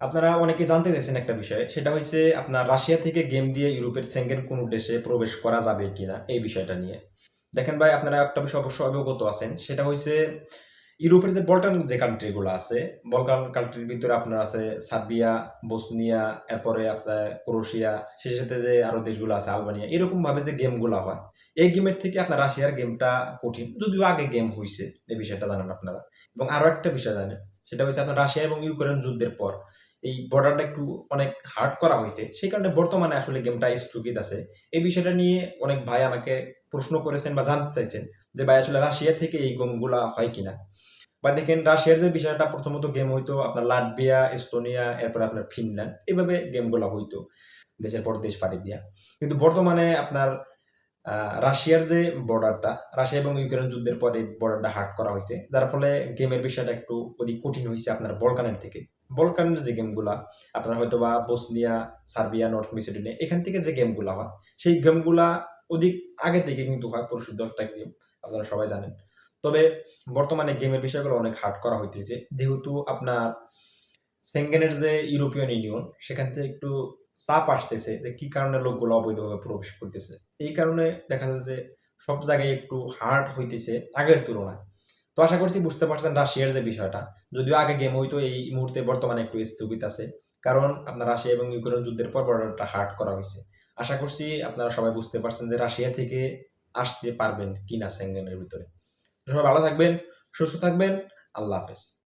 আপনারা অনেকে জানতে চাইছেন একটা বিষয়, সেটা হচ্ছে আপনার রাশিয়া থেকে গেম দিয়ে ইউরোপের সেঙ্গেন কোনো দেশে প্রবেশ করা যাবে কিনা, এই বিষয়টা নিয়ে। দেখেন ভাই, আপনারা একটা বিষয় অবশ্যই অবগত আছেন, সেটা হচ্ছে ইউরোপের যে বলকান যে কান্ট্রিগুলো আছে, বলকান কান্ট্রির ভিতরে আপনার আছে সার্বিয়া, বসনিয়া, এরপরে আপনার ক্রোশিয়া, সেই সাথে যে আরও দেশগুলো আছে, আলবানিয়া এরকম ভাবে যে গেমগুলো হয়, এই গেমের থেকে আপনার রাশিয়ার গেমটা কঠিন, যদিও আগে গেম হয়েছে এই বিষয়টা জানেন আপনারা। এবং আরও একটা বিষয় জানেন সেটা হচ্ছে আপনার রাশিয়া এবং ইউক্রেন যুদ্ধের পর। এই বর্ডারটা একটু অনেক হার্ড করা হয়েছে। সেই কারণে বর্তমানে আসলে গেমটা স্থগিত আছে। এই বিষয়টা নিয়ে অনেক ভাই আমাকে প্রশ্ন করেছেন বা জানতে চাইছেন যে, ভাই, আসলে রাশিয়া থেকে এই গেমগুলা হয় কিনা? বা দেখেন, রাশিয়ার যে বিষয়টা, প্রথমত গেম হইতো আপনার লাটভিয়া, এস্তোনিয়া, এরপর আপনার ফিনল্যান্ড। এভাবে গেমগুলো হইতো, দেশের পর দেশ পাড়ি দিয়া। কিন্তু বর্তমানে আপনার রাশিয়ার যে বর্ডারটা রাশিয়া এবং ইউক্রেন যুদ্ধের পরে বর্ডারটা হার্ড করা হয়েছে। যার ফলে গেমের বিষয়টা একটু অধিক কঠিন হয়েছে আপনার বলকানের থেকে। বলকানের যে গেমগুলা আপনার হয়তো বা বসনিয়া, সার্বিয়া, নর্থ মেসিডোনিয়া, এখান থেকে যে গেমগুলা হয়, সেই গেমগুলা অধিক আগে থেকে কিন্তু হয়, প্রসিদ্ধ একটা গেম আপনারা সবাই জানেন। তবে বর্তমানে গেমের বিষয়গুলো অনেক হার্ড করা হইতেছে। যেহেতু আপনার সেঙ্গেনের যে ইউরোপিয়ান ইউনিয়ন সেখান থেকে একটু চাপ আসতেছে যে কি কারণে লোকগুলো অবৈধভাবে প্রবেশ করতেছে। এই কারণে দেখা যাচ্ছে যে সব জায়গায় একটু হার্ড হইতেছে আগের তুলনায়। তো আশা করছি বুঝতে পারছেন রাশিয়ার যে বিষয়টা। যদিও আগে গেম হইতো, এই মুহূর্তে বর্তমানে একটু স্থগিত আছে। কারণ আপনার রাশিয়া এবং ইউক্রেন যুদ্ধের পর বর্ডারটা হার্ড করা হয়েছে। আশা করছি আপনারা সবাই বুঝতে পারছেন যে রাশিয়া থেকে আসতে পারবেন কিনা সেঙ্গেনের ভিতরে। সবাই ভালো থাকবেন, সুস্থ থাকবেন, আল্লাহ হাফেজ।